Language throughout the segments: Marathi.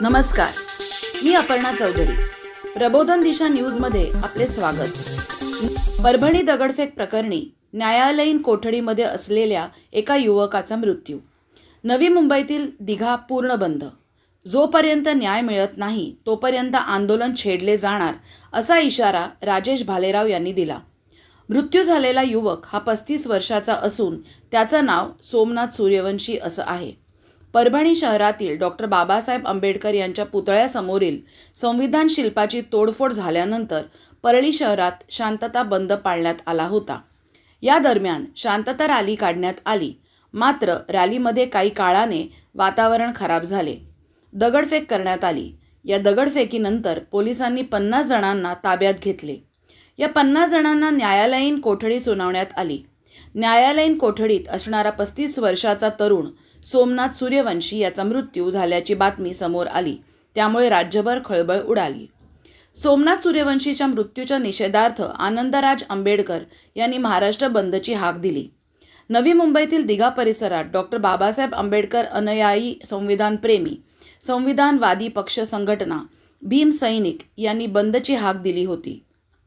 नमस्कार. मी अपर्णा चौधरी. प्रबोधन दिशा न्यूजमध्ये आपले स्वागत. परभणी दगडफेक प्रकरणी न्यायालयीन कोठडीमध्ये असलेल्या एका युवकाचा मृत्यू. नवी मुंबईतील दिघा पूर्ण बंद. जोपर्यंत न्याय मिळत नाही तोपर्यंत आंदोलन छेडले जाणार असा इशारा राजेश भालेराव यांनी दिला. मृत्यू झालेला युवक हा पस्तीस वर्षाचा असून त्याचं नाव सोमनाथ सूर्यवंशी असं आहे. परभणी शहरातील डॉक्टर बाबासाहेब आंबेडकर यांच्या पुतळ्यासमोरील संविधान शिल्पाची तोडफोड झाल्यानंतर परळी शहरात शांतता बंद पाळण्यात आला होता. या दरम्यान शांतता रॅली काढण्यात आली. मात्र रॅलीमध्ये काही काळाने वातावरण खराब झाले. दगडफेक करण्यात आली. या दगडफेकीनंतर पोलिसांनी पन्नास जणांना ताब्यात घेतले. या पन्नास जणांना न्यायालयीन कोठडी सुनावण्यात आली. न्यायालयीन कोठडीत असणारा पस्तीस वर्षाचा तरुण सोमनाथ सूर्यवंशी याचा मृत्यू झाल्याची बातमी समोर आली. त्यामुळे राज्यभर खळबळ उडाली. सोमनाथ सूर्यवंशीच्या मृत्यूच्या निषेधार्थ आनंदराज आंबेडकर यांनी महाराष्ट्र बंदची हाक दिली. नवी मुंबईतील दिघा परिसरात डॉक्टर बाबासाहेब आंबेडकर अनुयायी संविधानप्रेमी संविधानवादी पक्ष संघटना भीम सैनिक यांनी बंदची हाक दिली होती.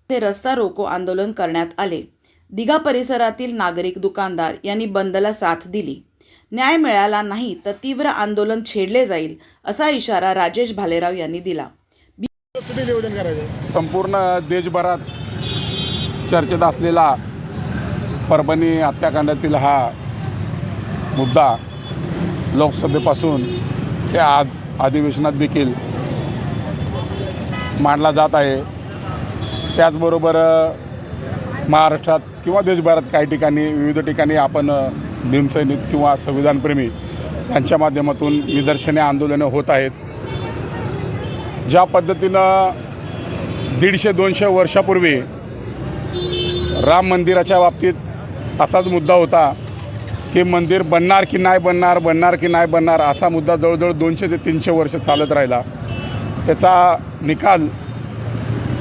ते रस्ता रोको आंदोलन करण्यात आले. दिघा परिसरातील नागरिक दुकानदार यांनी बंदला साथ दिली. न्याय मिळाला नाही तर तीव्र आंदोलन छेडले जाईल असा इशारा राजेश भालेराव यांनी दिला. संपूर्ण देशभरात चर्चेत असलेला परभणी हत्याकांडातील हा मुद्दा लोकसभेपासून ते आज अधिवेशनात देखील मांडला जात आहे. त्याचबरोबर महाराष्ट्रात किंवा देशभरात काही ठिकाणी विविध ठिकाणी आपण भीमसैनिक किंवा संविधानप्रेमी यांच्या माध्यमातून निदर्शने आंदोलनं होत आहेत. ज्या पद्धतीनं दीडशे दोनशे वर्षापूर्वी राम मंदिराच्या बाबतीत असाच मुद्दा होता की मंदिर बनणार की नाही बनणार बनणार की नाही बनणार असा मुद्दा जवळजवळ दोनशे ते तीनशे वर्ष चालत राहिला. त्याचा निकाल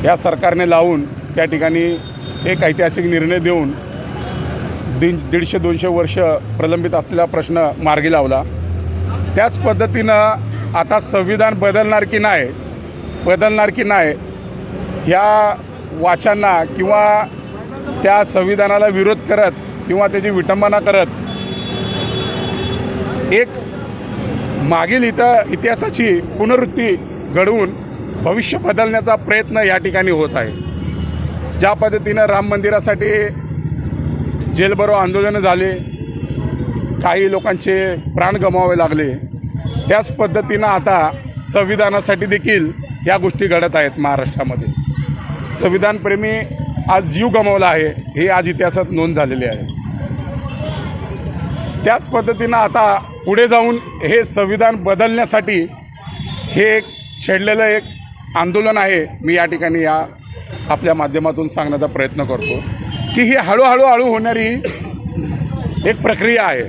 या सरकारने लावून त्या ठिकाणी एक ऐतिहासिक निर्णय देऊन दीड दीडशे दोनशे वर्ष प्रलंबित असलेला प्रश्न मार्गी लावला. त्याच पद्धतीनं आता संविधान बदलणार की नाही बदलणार की नाही ह्या वाचांना किंवा त्या संविधानाला विरोध करत किंवा त्याची विटंबना करत एक मागील इथं इतिहासाची पुनरुत्ती घडवून भविष्य बदलण्याचा प्रयत्न या ठिकाणी होत आहे. ज्या पद्धतीनं राम मंदिरासाठी जेलभरो आंदोलनं झाले. काही लोकांचे प्राण गमावे लागले. त्याच पद्धतीनं आता संविधानासाठी देखील या गोष्टी घडत आहेत महाराष्ट्रामध्ये. संविधानप्रेमी आज जीव गमावला आहे हे आज इतिहासात नोंद झालेली आहे. त्याच पद्धतीनं आता पुढे जाऊन हे संविधान बदलण्यासाठी हे एक छेडलेलं एक आंदोलन आहे. मी या ठिकाणी या आपल्या माध्यमातून सांगण्याचा प्रयत्न करतो. की ही हळूहळू हळू होणारी एक प्रक्रिया आहे.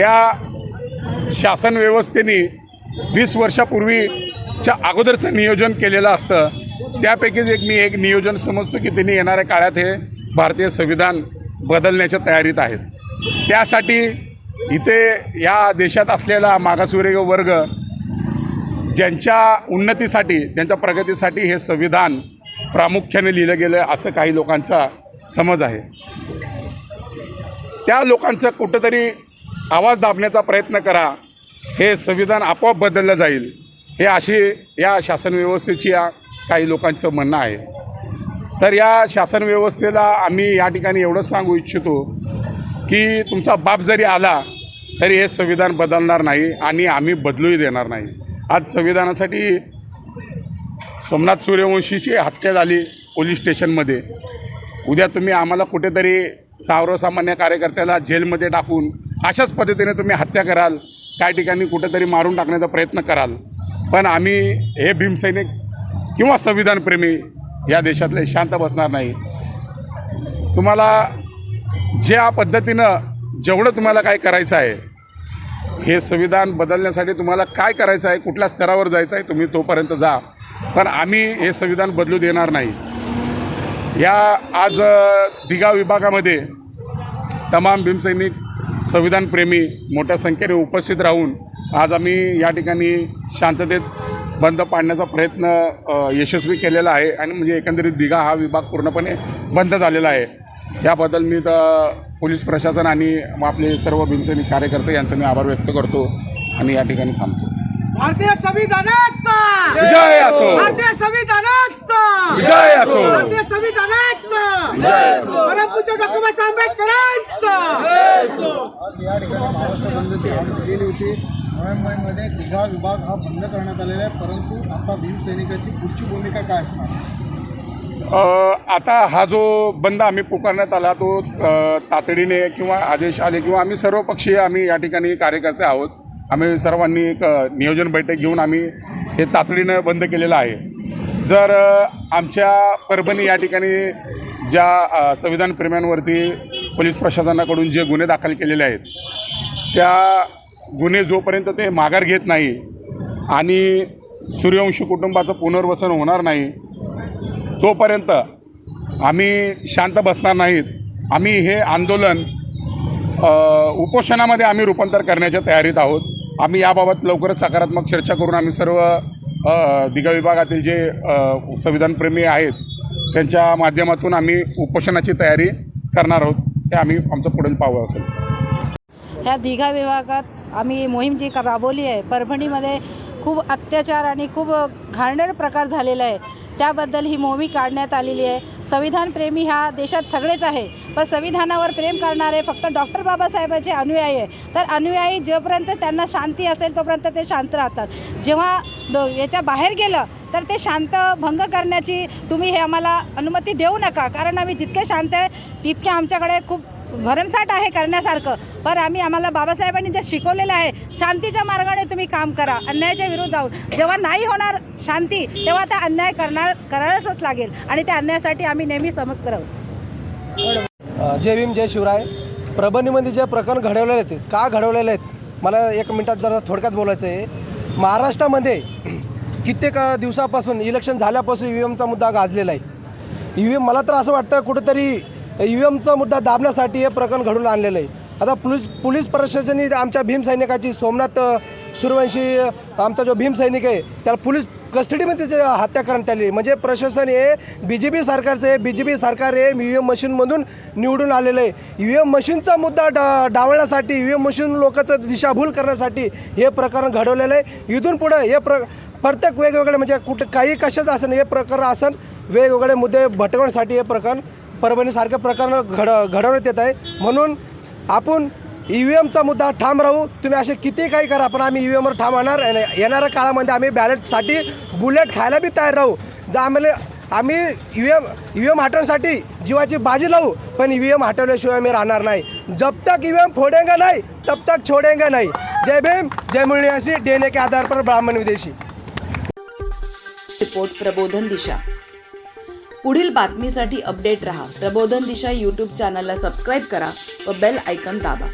या शासन व्यवस्थेने वीस वर्षापूर्वीच्या अगोदरचं नियोजन केलेलं असतं. त्यापैकीच एक मी एक नियोजन समजतो की त्यांनी येणाऱ्या काळात हे भारतीय संविधान बदलण्याच्या तयारीत आहेत त्यासाठी इथे या देशात असलेला मागासवर्गीय वर्ग ज्यांच्या उन्नतीसाठी त्यांच्या प्रगतीसाठी हे संविधान प्रामुख्याने लिहिलं गेलं आहे असं काही लोकांचा समज आहे. त्या लोकांचं कुठंतरी आवाज दाबण्याचा प्रयत्न करा. हे संविधान आपोआप बदललं जाईल. हे अशी या शासन व्यवस्थेची या काही लोकांचं म्हणणं आहे. तर या शासन व्यवस्थेला आम्ही या ठिकाणी एवढंच सांगू इच्छितो की तुमचा बाप जरी आला तरी हे संविधान बदलणार नाही आणि आम्ही बदलूही देणार नाही. आज संविधानासाठी सोमनाथ सूर्यवंशीची हत्या झाली पोलीस स्टेशनमध्ये. उद्या तुम्ही आम्हाला कुठेतरी सर्वसामान्य कार्यकर्त्याला जेलमध्ये टाकून अशाच पद्धतीने तुम्ही हत्या कराल काही ठिकाणी कुठेतरी मारून टाकण्याचा प्रयत्न कराल. पण आम्ही हे भीमसैनिक किंवा संविधानप्रेमी या देशातले शांत बसणार नाही. तुम्हाला ज्या पद्धतीनं जेवढं तुम्हाला काय करायचं आहे हे संविधान बदलण्यासाठी तुम्हाला काय करायचं आहे कुठल्या स्तरावर जायचं आहे तुम्ही तोपर्यंत जा. पण आम्ही हे संविधान बदलू देणार नाही. या आज दिघा विभागामध्ये तमाम भीमसैनिक संविधानप्रेमी मोठ्या संख्येने उपस्थित राहून आज आम्ही या ठिकाणी शांततेत बंद पाडण्याचा प्रयत्न यशस्वी केलेला आहे आणि म्हणजे एकंदरीत दिघा हा विभाग पूर्णपणे बंद झालेला आहे. याबद्दल मी तर पोलीस प्रशासन आणि आपले सर्व भीमसैनिक कार्यकर्ते यांचा मी आभार व्यक्त करतो आणि या ठिकाणी थांबतो. भारतीय संविधानाचा! विजय असो. भारतीय संविधानाचा! विजय असो. भारतीय संविधानाचा! परमपूज्य डॉक्टर बाबासाहेब आंबेडकरांचा! आज या ठिकाणी महाराष्ट्र बंदची हाक दिलेली होती नोव्हेंबरमध्ये दिघा विभाग हा बंद करण्यात आलेला आहे परंतु आता भीमसैनिकाची पुढची भूमिका काय असणार आता हा जो बंद आम्ही पुकारण्यात आला तो तातडीने किंवा आदेश आले किंवा आम्ही सर्व पक्षीय आम्ही या ठिकाणी कार्यकर्ते आहोत. आम्ही सर्वांनी एक नियोजन बैठक घेऊन आम्ही हे तातडीनं बंद केलेलं आहे. जर आमच्या परभणी या ठिकाणी ज्या संविधान प्रेम्यांवरती पोलीस प्रशासनाकडून जे गुन्हे दाखल केलेले आहेत त्या गुन्हे जोपर्यंत ते माघार घेत नाही आणि सूर्यवंशी कुटुंबाचं पुनर्वसन होणार नाही तोपर्यंत आम्ही शांत बसणार नाहीत. आम्ही हे आंदोलन उपोषणामध्ये आम्ही रूपांतर करण्याच्या तयारीत आहोत. आम्ही याबाबत लवकरच सकारात्मक चर्चा करून आम्ही सर्व दिघा विभागातील जे संविधानप्रेमी आहेत त्यांच्या माध्यमातून आम्ही उपोषणाची तयारी करणार आहोत. ते आम्ही आमचं पुढील पाहू असेल. ह्या दिघा विभागात आम्ही मोहीम जी का राबवली आहे परभणीमध्ये खूप अत्याचार आणि खूप घाणेर प्रकार झालेला आहे त्याबद्दल ही मोहीम काढण्यात आलेली आहे. संविधानप्रेमी ह्या देशात सगळेच आहे. पण संविधानावर प्रेम करणारे फक्त डॉक्टर बाबासाहेबांचे अनुयायी आहे तर अनुयायी जोपर्यंत त्यांना शांती असेल तोपर्यंत ते शांत राहतात. जेव्हा याच्या बाहेर गेलं तर ते शांत भंग करण्याची तुम्ही हे आम्हाला अनुमती देऊ नका. कारण आम्ही जितके शांत आहे तितके आमच्याकडे खूप भरमसाठ आहे करण्यासारखं. पण आम्ही आम्हाला बाबासाहेबांनी जे शिकवलेलं आहे शांतीच्या मार्गाने तुम्ही काम करा अन्यायाच्या विरुद्ध जाऊन. जेव्हा नाही होणार शांती तेव्हा त्या अन्याय करणार करायलाच लागेल. आणि त्या अन्यायासाठी आम्ही नेहमी समज राहू. जय भीम जय शिवराय. प्रबंधीमध्ये जे प्रकरण घडवलेले आहेत का घडवलेले आहेत मला एक मिनटात जरा थोडक्यात बोलायचं आहे. महाराष्ट्रामध्ये कित्येक दिवसापासून इलेक्शन झाल्यापासून ई व्ही एमचा मुद्दा गाजलेला आहे. ई व्ही एम मला तर असं वाटतं कुठंतरी ई व्ही एमचा मुद्दा दाबण्यासाठी हे प्रकरण घडून आणलेलं आहे. आता पोलीस पोलीस प्रशासनाने आमच्या भीमसैनिकाची सोमनाथ सूर्यवंशी आमचा जो भीमसैनिक आहे त्याला पोलीस कस्टडीमध्ये त्याची हत्या करण्यात आली म्हणजे प्रशासन हे बी जे पी सरकारचं आहे. बी जे पी सरकार हे ई व्ही एम मशीनमधून निवडून आलेलं आहे. ई व्ही एम मशीनचा मुद्दा डा डावण्यासाठी ई व्ही एम मशीन लोकांचं दिशाभूल करण्यासाठी हे प्रकरण घडवलेलं आहे. इथून पुढं हे प्र प्रत्येक वेगवेगळे म्हणजे कुठं काही कशाचं असेल हे प्रकरण असेल वेगवेगळे मुद्दे भटकवण्यासाठी हे प्रकरण परभणीसारखे प्रकरण घड घडवण्यात येत आहे. म्हणून आपण ई व्ही एमचा मुद्दा ठाम राहू. तुम्ही असे किती काही करा पण आम्ही ई व्ही एमवर ठाम राहणार. येणाऱ्या काळामध्ये आम्ही बॅलेटसाठी बुलेट खायला बी तयार राहू. जर आम्हाला आम्ही E V M E V M हटवण्यासाठी जीवाची बाजी लावू पण ई व्ही एम हटवल्याशिवाय आम्ही राहणार नाही. जब तक ई व्ही एम फोडेंगा नाही तब तक छोडेंगा नाही. जय भीम जय मुळनिवासी डीएनए के आधार पर ब्राह्मण विदेशी. रिपोर्ट प्रबोधन दिशा. पुढील बातमीसाठी अपडेट रहा. प्रबोधन दिशा यूट्यूब चॅनलला सबस्क्राईब करा व बेल आयकॉन दाबा.